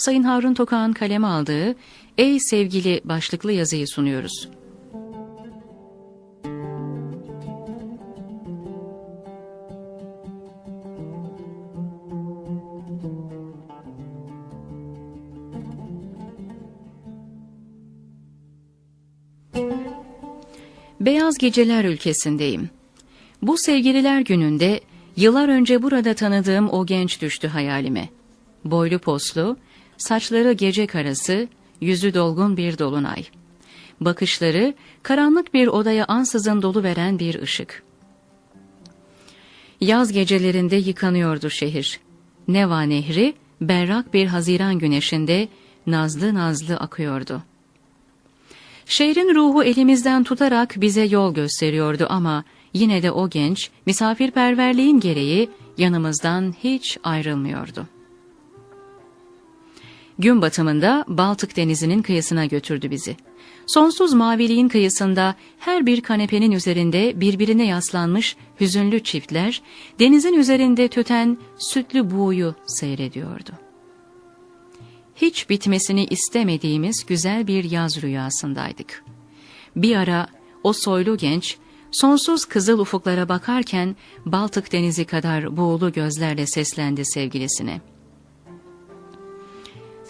Sayın Harun Tokağ'ın kaleme aldığı Ey Sevgili başlıklı yazıyı sunuyoruz. Beyaz Geceler ülkesindeyim. Bu sevgililer gününde yıllar önce burada tanıdığım o genç düştü hayalime. Boylu poslu, saçları gece karası, yüzü dolgun bir dolunay. Bakışları karanlık bir odaya ansızın dolu veren bir ışık. Yaz gecelerinde yıkanıyordu şehir. Neva Nehri berrak bir haziran güneşinde nazlı nazlı akıyordu. Şehrin ruhu elimizden tutarak bize yol gösteriyordu ama yine de o genç misafirperverliğin gereği yanımızdan hiç ayrılmıyordu. Gün batımında Baltık denizinin kıyısına götürdü bizi. Sonsuz maviliğin kıyısında her bir kanepenin üzerinde birbirine yaslanmış hüzünlü çiftler denizin üzerinde tüten sütlü buğuyu seyrediyordu. Hiç bitmesini istemediğimiz güzel bir yaz rüyasındaydık. Bir ara o soylu genç sonsuz kızıl ufuklara bakarken Baltık denizi kadar buğulu gözlerle seslendi sevgilisine.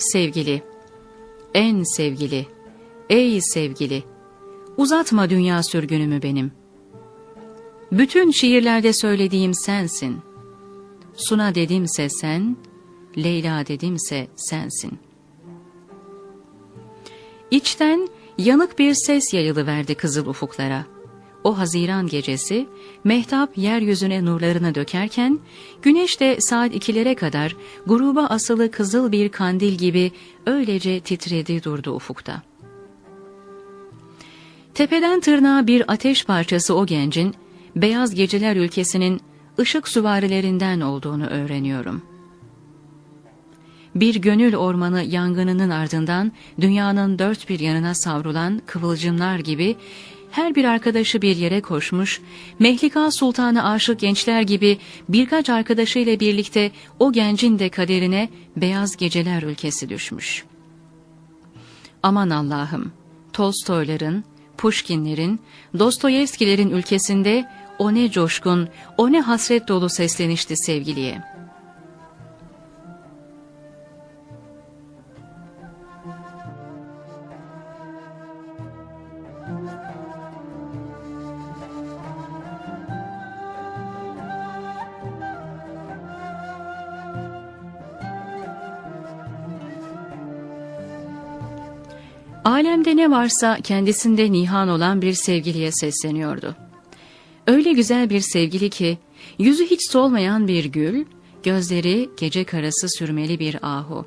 Sevgili, en sevgili, ey sevgili, uzatma dünya sürgünümü benim. Bütün şiirlerde söylediğim sensin. Suna dedimse sen, Leyla dedimse sensin. İçten yanık bir ses yayılıverdi kızıl ufuklara. O haziran gecesi mehtap yeryüzüne nurlarını dökerken güneş de saat ikilere kadar gruba asılı kızıl bir kandil gibi öylece titredi durdu ufukta. Tepeden tırnağa bir ateş parçası o gencin beyaz geceler ülkesinin ışık süvarilerinden olduğunu öğreniyorum. Bir gönül ormanı yangınının ardından dünyanın dört bir yanına savrulan kıvılcımlar gibi her bir arkadaşı bir yere koşmuş, Mehlika Sultan'a aşık gençler gibi birkaç arkadaşıyla birlikte o gencin de kaderine beyaz geceler ülkesi düşmüş. Aman Allah'ım, Tolstoyların, Pushkinlerin, Dostoyevskilerin ülkesinde o ne coşkun, o ne hasret dolu seslenişti sevgiliye. Alemde ne varsa kendisinde nihan olan bir sevgiliye sesleniyordu. Öyle güzel bir sevgili ki, yüzü hiç solmayan bir gül, gözleri gece karası sürmeli bir ahu.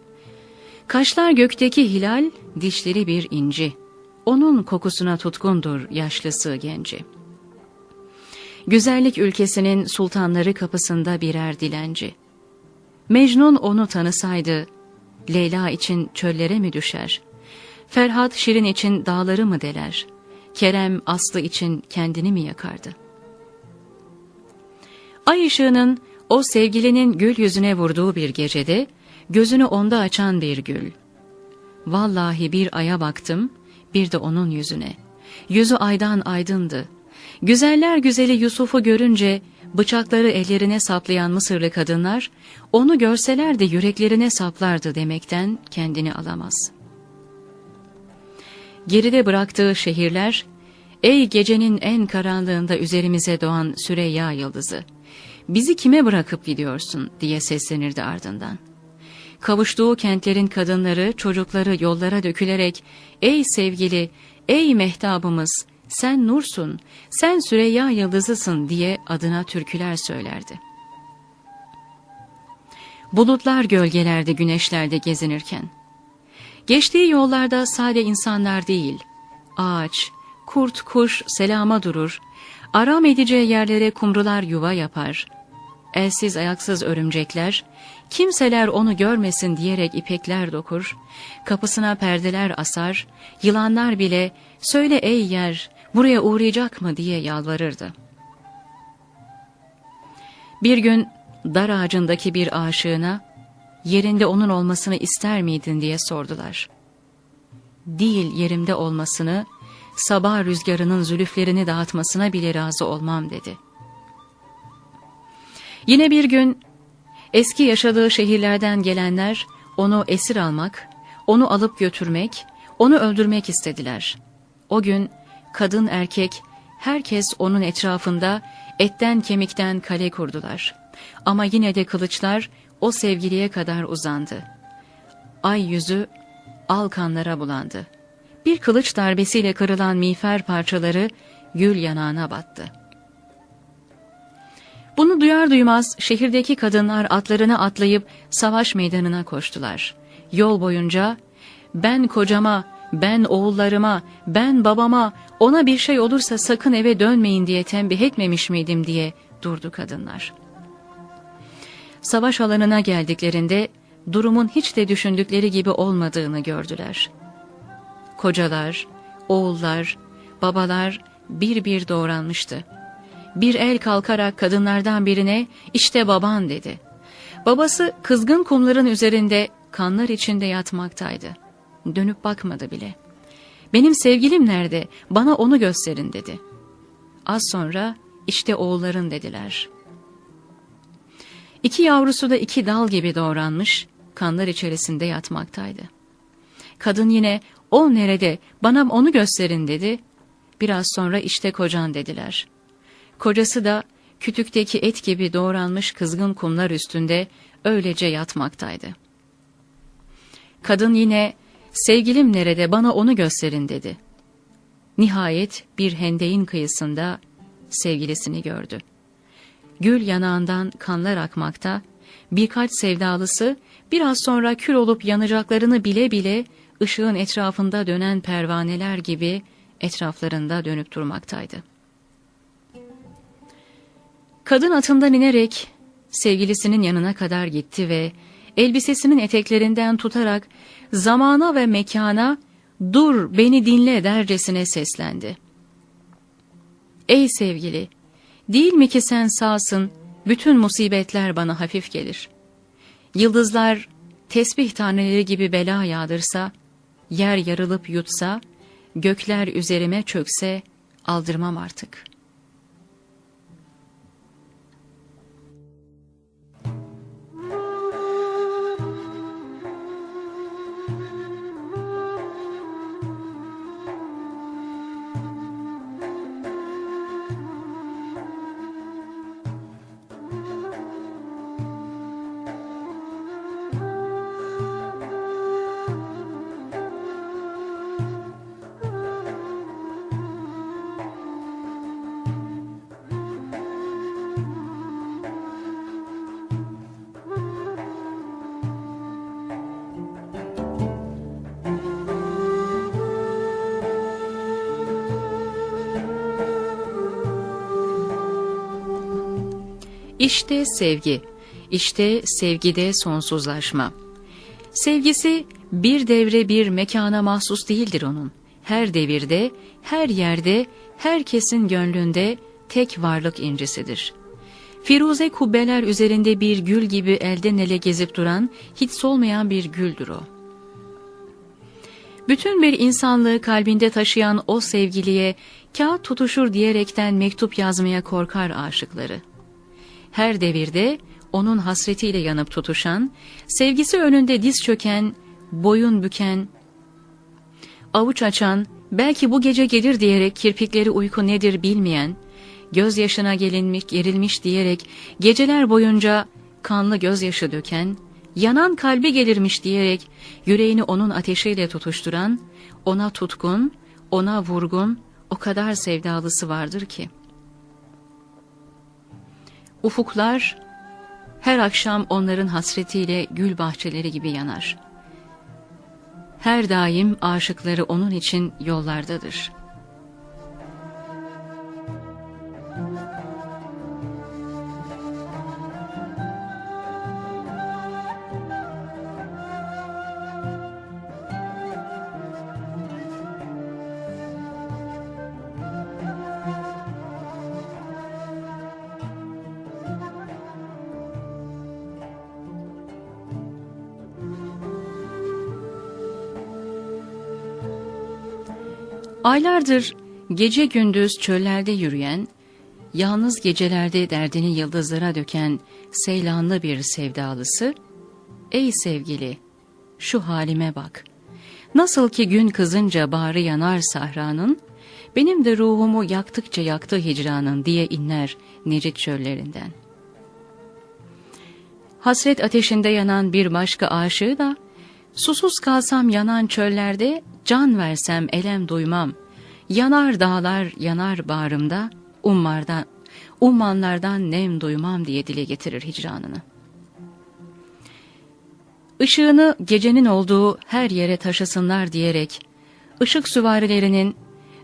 Kaşlar gökteki hilal, dişleri bir inci. Onun kokusuna tutkundur yaşlısı genci. Güzellik ülkesinin sultanları kapısında birer dilenci. Mecnun onu tanısaydı, Leyla için çöllere mi düşer?'' Ferhat Şirin için dağları mı deler? Kerem Aslı için kendini mi yakardı? Ay ışığının o sevgilinin gül yüzüne vurduğu bir gecede gözünü onda açan bir gül. Vallahi bir aya baktım, bir de onun yüzüne. Yüzü aydan aydındı. Güzeller güzeli Yusuf'u görünce bıçakları ellerine saplayan Mısırlı kadınlar onu görseler de yüreklerine saplardı demekten kendini alamaz.'' Geride bıraktığı şehirler, ''Ey gecenin en karanlığında üzerimize doğan Süreyya yıldızı, bizi kime bırakıp gidiyorsun?'' diye seslenirdi ardından. Kavuştuğu kentlerin kadınları, çocukları yollara dökülerek, ''Ey sevgili, ey mehtabımız, sen nursun, sen Süreyya yıldızısın.'' diye adına türküler söylerdi. Bulutlar gölgelerde güneşlerde gezinirken, Geçtiği yollarda sade insanlar değil, ağaç, kurt, kuş selama durur, aram edeceği yerlere kumrular yuva yapar. Elsiz ayaksız örümcekler, kimseler onu görmesin diyerek ipekler dokur, kapısına perdeler asar, yılanlar bile söyle ey yer buraya uğrayacak mı? diye yalvarırdı. Bir gün dar ağacındaki bir aşığına, yerinde onun olmasını ister miydin diye sordular. Değil yerimde olmasını, sabah rüzgarının zülüflerini dağıtmasına bile razı olmam dedi. Yine bir gün eski yaşadığı şehirlerden gelenler onu esir almak, onu alıp götürmek, onu öldürmek istediler. O gün kadın erkek herkes onun etrafında etten kemikten kale kurdular. Ama yine de kılıçlar o sevgiliye kadar uzandı. Ay yüzü al kanlara bulandı. Bir kılıç darbesiyle kırılan miğfer parçaları gül yanağına battı. Bunu duyar duymaz şehirdeki kadınlar atlarına atlayıp savaş meydanına koştular. Yol boyunca ben kocama, ben oğullarıma, ben babama ona bir şey olursa sakın eve dönmeyin diye tembih etmemiş miydim diye durdu kadınlar. Savaş alanına geldiklerinde durumun hiç de düşündükleri gibi olmadığını gördüler. Kocalar, oğullar, babalar bir bir doğranmıştı. Bir el kalkarak kadınlardan birine işte baban dedi. Babası kızgın kumların üzerinde kanlar içinde yatmaktaydı. Dönüp bakmadı bile. Benim sevgilim nerede? Bana onu gösterin dedi. Az sonra işte oğulların dediler. İki yavrusu da iki dal gibi doğranmış, kanlar içerisinde yatmaktaydı. Kadın yine o nerede bana onu gösterin dedi. Biraz sonra işte kocan dediler. Kocası da kütükteki et gibi doğranmış kızgın kumlar üstünde öylece yatmaktaydı. Kadın yine sevgilim nerede bana onu gösterin dedi. Nihayet bir hendeyin kıyısında sevgilisini gördü. Gül yanağından kanlar akmakta, birkaç sevdalısı biraz sonra kül olup yanacaklarını bile bile ışığın etrafında dönen pervaneler gibi etraflarında dönüp durmaktaydı. Kadın atından inerek sevgilisinin yanına kadar gitti ve elbisesinin eteklerinden tutarak zamana ve mekana ''Dur beni dinle'' dercesine seslendi. ''Ey sevgili, değil mi ki sen sağsın, bütün musibetler bana hafif gelir. Yıldızlar tesbih taneleri gibi bela yağdırsa, yer yarılıp yutsa, gökler üzerime çökse aldırmam artık.'' İşte sevgi, işte sevgide sonsuzlaşma. Sevgisi bir devre bir mekana mahsus değildir onun. Her devirde, her yerde, herkesin gönlünde tek varlık incisidir. Firuze kubbeler üzerinde bir gül gibi elden ele gezip duran, hiç solmayan bir güldür o. Bütün bir insanlığı kalbinde taşıyan o sevgiliye kağıt tutuşur diyerekten mektup yazmaya korkar aşıkları.'' Her devirde onun hasretiyle yanıp tutuşan, sevgisi önünde diz çöken, boyun büken, avuç açan, belki bu gece gelir diyerek kirpikleri uyku nedir bilmeyen, gözyaşına gelinmiş, gerilmiş diyerek geceler boyunca kanlı gözyaşı döken, yanan kalbi gelirmiş diyerek yüreğini onun ateşiyle tutuşturan, ona tutkun, ona vurgun, o kadar sevdalısı vardır ki.'' Ufuklar her akşam onların hasretiyle gül bahçeleri gibi yanar. Her daim aşıkları onun için yollardadır.'' Aylardır gece gündüz çöllerde yürüyen, yalnız gecelerde derdini yıldızlara döken seylanlı bir sevdalısı, ''Ey sevgili, şu halime bak. Nasıl ki gün kızınca bağrı yanar sahranın, benim de ruhumu yaktıkça yaktı hicranın diye inler Necit çöllerinden. Hasret ateşinde yanan bir başka aşığı da, susuz kalsam yanan çöllerde, can versem elem duymam. Yanar dağlar yanar bağrımda, ummardan, ummanlardan nem duymam diye dile getirir hicranını. Işığını gecenin olduğu her yere taşısınlar diyerek, ışık süvarilerinin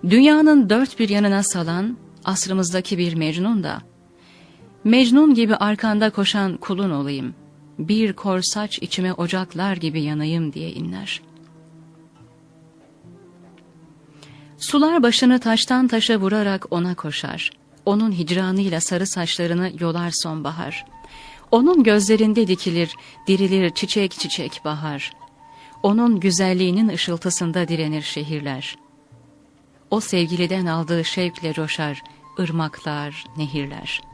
dünyanın dört bir yanına salan asrımızdaki bir Mecnun da, Mecnun gibi arkanda koşan kulun olayım, bir kor saç içime ocaklar gibi yanayım diye inler. Sular başını taştan taşa vurarak ona koşar. Onun hicranıyla sarı saçlarını yolar sonbahar. Onun gözlerinde dikilir, dirilir çiçek çiçek bahar. Onun güzelliğinin ışıltısında direnir şehirler. O sevgiliden aldığı şevkle coşar ırmaklar, nehirler.''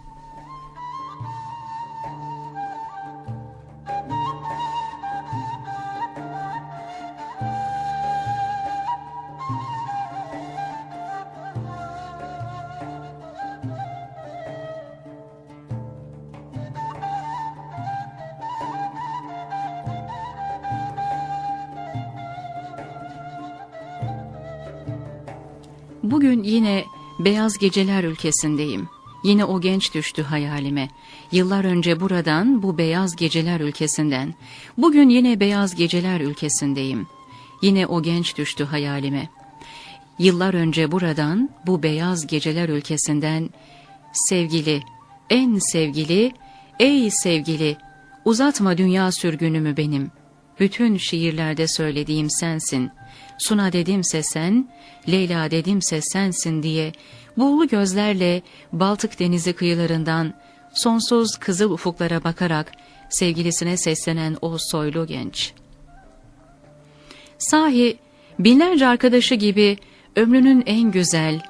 Bugün yine beyaz geceler ülkesindeyim. Yine o genç düştü hayalime. Yıllar önce buradan, bu beyaz geceler ülkesinden. Bugün yine beyaz geceler ülkesindeyim. Yine o genç düştü hayalime. Yıllar önce buradan, bu beyaz geceler ülkesinden, sevgili, en sevgili, ey sevgili, uzatma dünya sürgünümü benim. Bütün şiirlerde söylediğim sensin.'' Suna dedimse sen, Leyla dedimse sensin diye buğulu gözlerle Baltık denizi kıyılarından sonsuz kızıl ufuklara bakarak sevgilisine seslenen o soylu genç. Sahi binlerce arkadaşı gibi ömrünün en güzel,